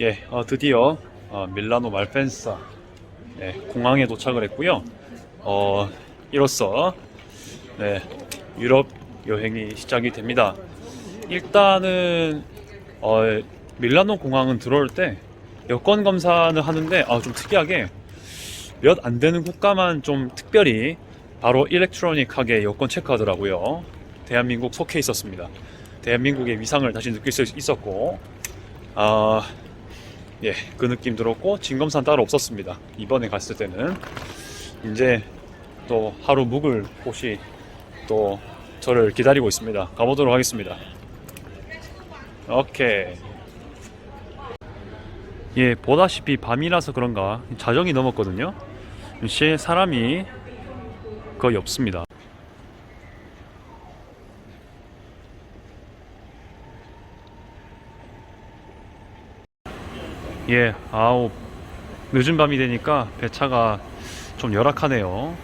예, 어, 드디어 어, 밀라노 말펜사 네, 공항에 도착을 했고요. 어, 이로써 네, 유럽 여행이 시작이 됩니다. 일단은 어, 밀라노 공항은 들어올 때 여권 검사는 하는데 아, 좀 특이하게 몇 안 되는 국가만 좀 특별히 바로 일렉트로닉하게 여권 체크하더라고요. 대한민국 속해 있었습니다. 대한민국의 위상을 다시 느낄 수 있었고, 아, 예, 그 느낌 들었고, 진검산 따로 없었습니다. 이번에 갔을 때는. 이제 또 하루 묵을 곳이 또 저를 기다리고 있습니다. 가보도록 하겠습니다. 오케이. 예, 보다시피 밤이라서 그런가 자정이 넘었거든요. 시 사람이 거의 없습니다. 예, 아우 늦은 밤이 되니까 배차가 좀 열악하네요.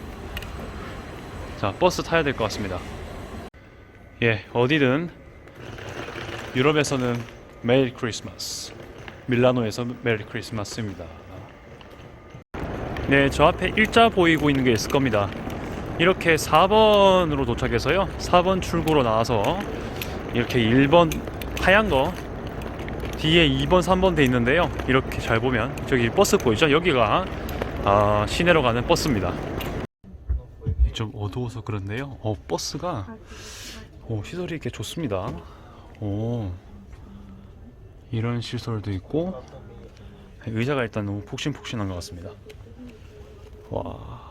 자, 버스 타야 될 것 같습니다. 예, 어디든 유럽에서는 메리 크리스마스, 밀라노에서 메리 크리스마스입니다. 네, 저 앞에 일자 보이고 있는 게 있을 겁니다. 이렇게 4번으로 도착해서요. 4번 출구로 나와서 이렇게 1번 하얀 거 뒤에 2번, 3번 돼 있는데요. 이렇게 잘 보면 저기 버스 보이죠? 여기가 아, 시내로 가는 버스입니다. 좀 어두워서 그런데요. 어, 버스가 오, 시설이 이렇게 좋습니다. 오, 이런 시설도 있고 의자가 일단 너무 푹신푹신한 것 같습니다. 와.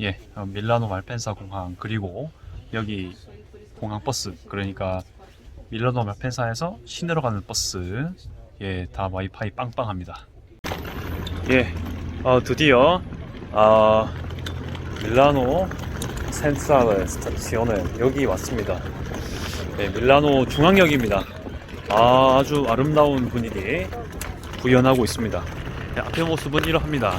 예, 어, 밀라노 말펜사 공항 그리고 여기 공항 버스 그러니까 밀라노 말펜사에서 시내로 가는 버스 예, 다 와이파이 빵빵합니다. 예, 어, 드디어 아, 밀라노 센트랄 스타치오네 여기 왔습니다. 네, 밀라노 중앙역입니다. 아, 아주 아름다운 분위기 구현하고 있습니다. 네, 앞의 모습은 이러합니다.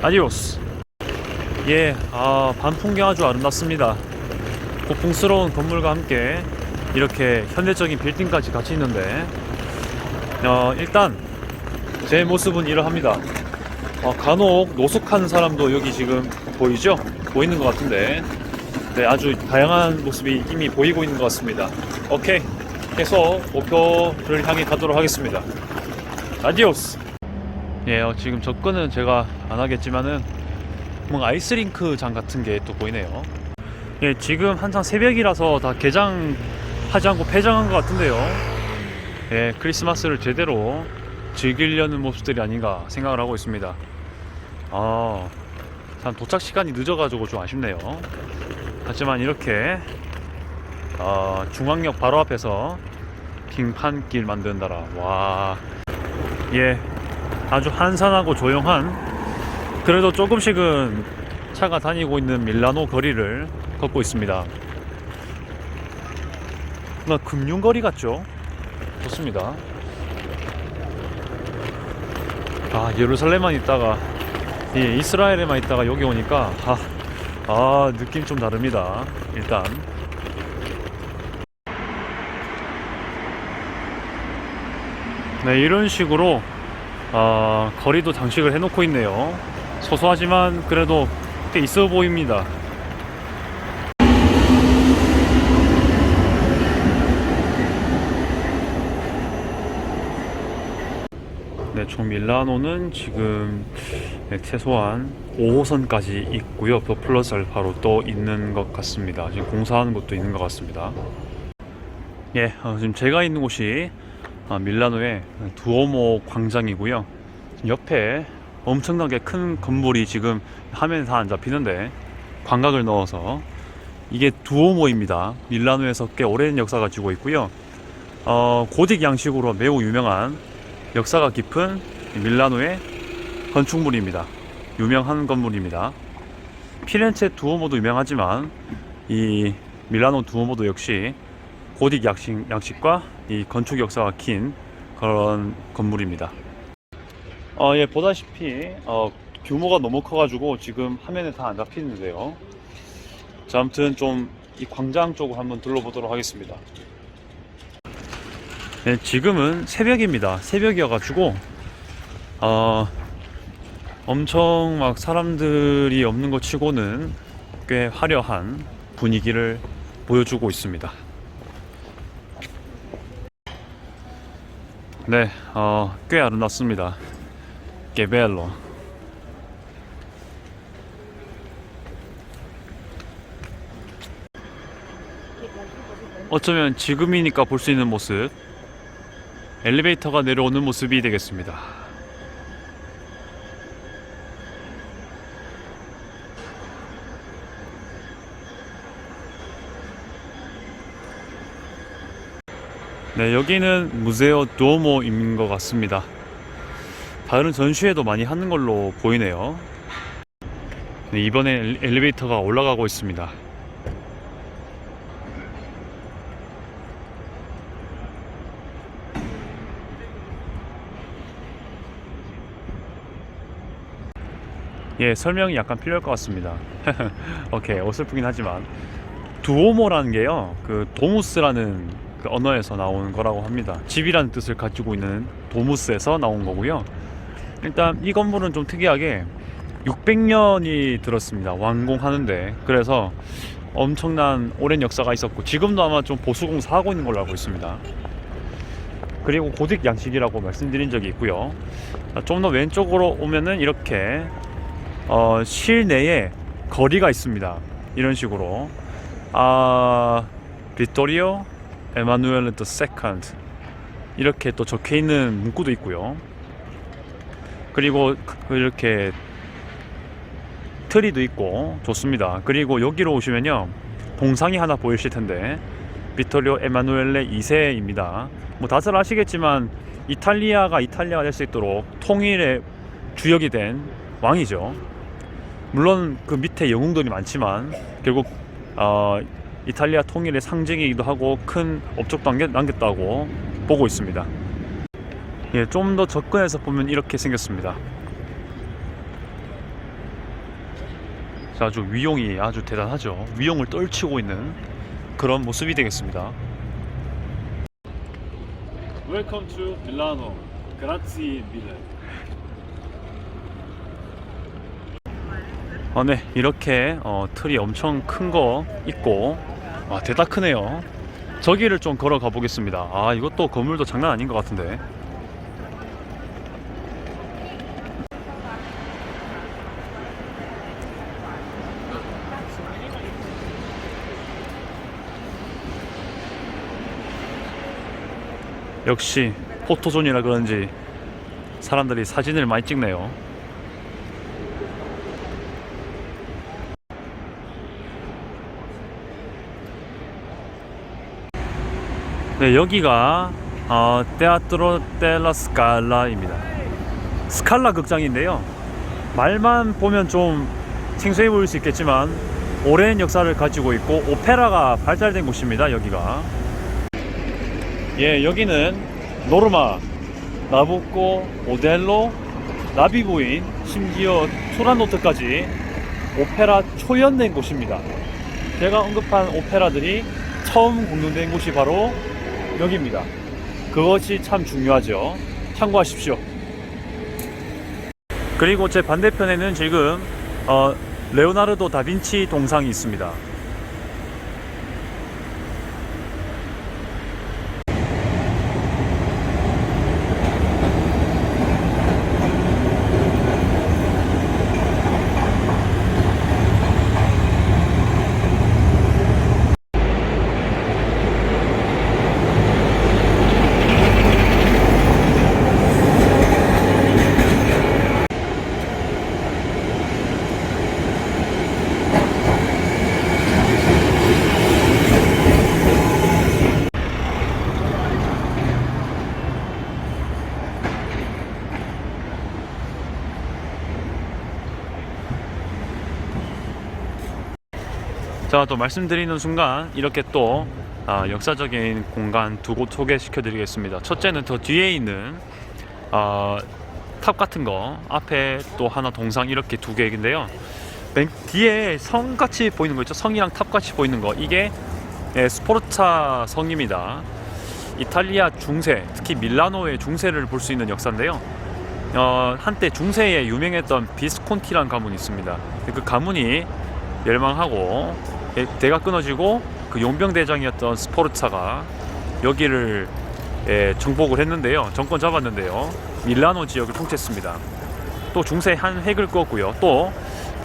아디오스. 예, 아, 밤 풍경 아주 아름답습니다. 고풍스러운 건물과 함께 이렇게 현대적인 빌딩까지 같이 있는데, 어, 일단 제 모습은 이러합니다. 어, 간혹 노숙하는 사람도 여기 지금 보이죠? 보이는 것 같은데, 네, 아주 다양한 모습이 이미 보이고 있는 것 같습니다. 오케이. 계속 목표를 향해 가도록 하겠습니다. 아디오스. 예, 어, 지금 접근은 제가 안 하겠지만은 뭔가 아이스링크장 같은 게 또 보이네요. 예, 지금 한창 새벽이라서 다 개장하지 않고 폐장한 것 같은데요. 예, 크리스마스를 제대로 즐기려는 모습들이 아닌가 생각을 하고 있습니다. 아, 참 도착 시간이 늦어가지고 좀 아쉽네요. 하지만 이렇게 어, 중앙역 바로 앞에서 빙판길 만든다라. 와, 예, 아주 한산하고 조용한 그래도 조금씩은 차가 다니고 있는 밀라노 거리를 걷고 있습니다. 나 금융거리 같죠? 좋습니다. 아 예루살렘만 있다가 예, 이스라엘에만 있다가 여기 오니까 아, 아 느낌 좀 다릅니다. 일단 네 이런 식으로 아, 거리도 장식을 해놓고 있네요. 소소하지만 그래도 꽤 있어 보입니다. 총 밀라노는 지금 네, 최소한 5호선까지 있고요. 더 플러스 알파로 또 있는 것 같습니다. 지금 공사하는 곳도 있는 것 같습니다. 예, 어, 지금 제가 있는 곳이 아, 밀라노의 두오모 광장이고요. 옆에 엄청나게 큰 건물이 지금 화면에 다 안 잡히는데 광각을 넣어서 이게 두오모입니다. 밀라노에서 꽤 오랜 역사 가 지고 있고요. 어, 고딕 양식으로 매우 유명한 역사가 깊은 밀라노의 건축물입니다. 유명한 건물입니다. 피렌체 두오모도 유명하지만 이 밀라노 두오모도 역시 고딕 양식, 양식과 이 건축 역사가 긴 그런 건물입니다. 어, 예, 보다시피 어, 규모가 너무 커가지고 지금 화면에 다 안 잡히는데요. 자, 아무튼 좀 이 광장 쪽을 한번 둘러보도록 하겠습니다. 네, 지금은 새벽입니다. 새벽이어가지고 어, 엄청 막 사람들이 없는 것 치고는 꽤 화려한 분위기를 보여주고 있습니다. 네, 어, 꽤 아름답습니다. 게벨로. 어쩌면 지금이니까 볼 수 있는 모습. 엘리베이터가 내려오는 모습이 되겠습니다. 네, 여기는 무제오 도모인 것 같습니다. 다른 전시회도 많이 하는 걸로 보이네요. 네, 이번에 엘- 엘리베이터가 올라가고 있습니다. 예, 설명이 약간 필요할 것 같습니다. 오케이, 어설프긴 하지만 두오모라는 게요, 그 도무스라는 그 언어에서 나오는 거라고 합니다. 집이라는 뜻을 가지고 있는 도무스에서 나온 거고요. 일단 이 건물은 좀 특이하게 600년이 들었습니다. 완공하는데 그래서 엄청난 오랜 역사가 있었고 지금도 아마 좀 보수공사 하고 있는 걸로 알고 있습니다. 그리고 고딕 양식이라고 말씀드린 적이 있고요. 좀 더 왼쪽으로 오면은 이렇게 어, 실내에 거리가 있습니다. 이런 식으로 아 비토리오 에마누엘 더 세컨드 이렇게 또 적혀 있는 문구도 있고요. 그리고 그- 이렇게 트리도 있고 좋습니다. 그리고 여기로 오시면요 동상이 하나 보이실 텐데 비토리오 에마누엘레 2세입니다. 뭐 다들 아시겠지만 이탈리아가 이탈리아가 될 수 있도록 통일의 주역이 된 왕이죠. 물론 그 밑에 영웅들이 많지만 결국 어, 이탈리아 통일의 상징이기도 하고 큰 업적도 남겼, 남겼다고 보고 있습니다. 예, 좀 더 접근해서 보면 이렇게 생겼습니다. 자, 아주 위용이 아주 대단하죠. 위용을 떨치고 있는 그런 모습이 되겠습니다. Welcome to Milano. Grazie mille. 어, 네, 이렇게 어, 틀이 엄청 큰 거 있고, 와, 대다 크네요. 저기를 좀 걸어가 보겠습니다. 아, 이것도 건물도 장난 아닌 것 같은데. 역시 포토존이라 그런지 사람들이 사진을 많이 찍네요. 네, 여기가 어, 테아트로 델라 스칼라입니다. 스칼라 극장인데요. 말만 보면 좀 생소해 보일 수 있겠지만 오랜 역사를 가지고 있고 오페라가 발달된 곳입니다. 여기가. 예, 여기는 노르마, 나부코, 오델로, 나비부인, 심지어 투란노트까지 오페라 초연된 곳입니다. 제가 언급한 오페라들이 처음 공연된 곳이 바로 여기입니다. 그것이 참 중요하죠. 참고하십시오. 그리고 제 반대편에는 지금 어, 레오나르도 다빈치 동상이 있습니다. 자, 또 말씀드리는 순간 이렇게 또 아, 역사적인 공간 두 곳 소개시켜 드리겠습니다. 첫째는 더 뒤에 있는 아, 탑 같은 거 앞에 또 하나 동상 이렇게 두 개인데요. 뱅- 뒤에 성 같이 보이는 거 있죠? 성이랑 탑 같이 보이는 거 이게 예, 스포르차 성입니다. 이탈리아 중세, 특히 밀라노의 중세를 볼 수 있는 역사인데요. 어, 한때 중세에 유명했던 비스콘티란 가문이 있습니다. 그 가문이 멸망하고 예, 대가 끊어지고 그 용병 대장이었던 스포르차가 여기를 예, 정복을 했는데요. 정권 잡았는데요. 밀라노 지역을 통치했습니다. 또 중세 한 획을 그었고요. 또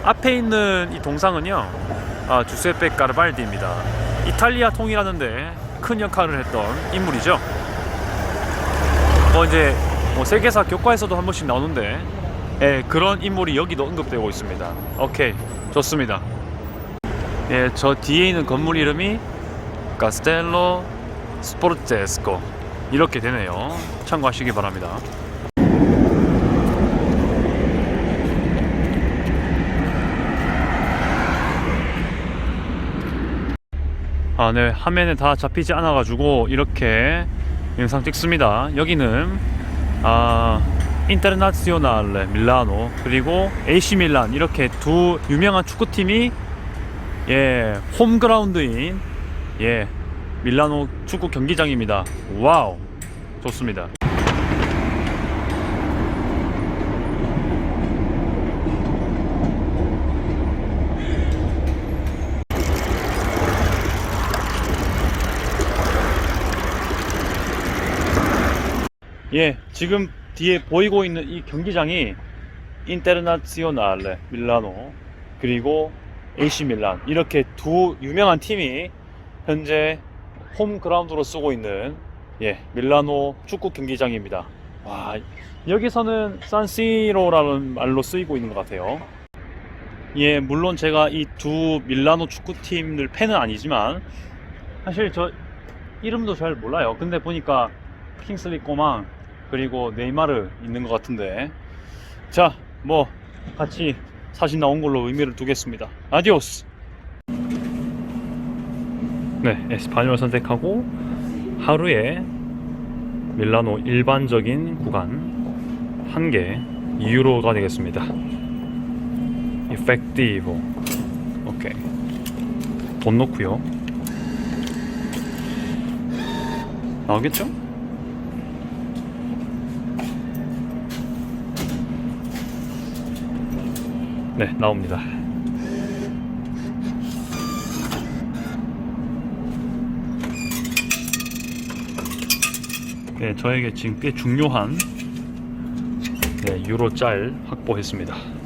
앞에 있는 이 동상은요. 아, 주세페 까르발디입니다. 이탈리아 통일하는데 큰 역할을 했던 인물이죠. 뭐 이제 뭐 세계사 교과에서도 한 번씩 나오는데 예, 그런 인물이 여기도 언급되고 있습니다. 오케이 좋습니다. 예, 저 뒤에 있는 건물 이름이 카스텔로 스포르체스코 이렇게 되네요. 참고하시기 바랍니다. 아, 네. 화면에 다 잡히지 않아 가지고 이렇게 영상 찍습니다. 여기는 아, 인터나시오날레 밀라노 그리고 AC 밀란 이렇게 두 유명한 축구팀이 예, 홈그라운드인 예, 밀라노 축구 경기장입니다. 와우. 좋습니다. 예, 지금 뒤에 보이고 있는 이 경기장이 인테르나시오날레 밀라노 그리고 AC 밀란 이렇게 두 유명한 팀이 현재 홈 그라운드로 쓰고 있는 예, 밀라노 축구 경기장입니다. 와, 여기서는 산시로라는 말로 쓰이고 있는 것 같아요. 예, 물론 제가 이 두 밀라노 축구팀들 팬은 아니지만 사실 저 이름도 잘 몰라요. 근데 보니까 킹슬리 꼬망 그리고 네이마르 있는 것 같은데 자 뭐 같이 사진 나온 걸로 의미를 두겠습니다. 아디오스. 네 에스파뇰 선택하고 하루에 밀라노 일반적인 구간 한 개 2유로가 되겠습니다. 이펙티보 오케이. 돈 넣고요. 나오겠죠? 네, 나옵니다. 네, 저에게 지금 꽤 중요한 네, 유로 짤 확보했습니다.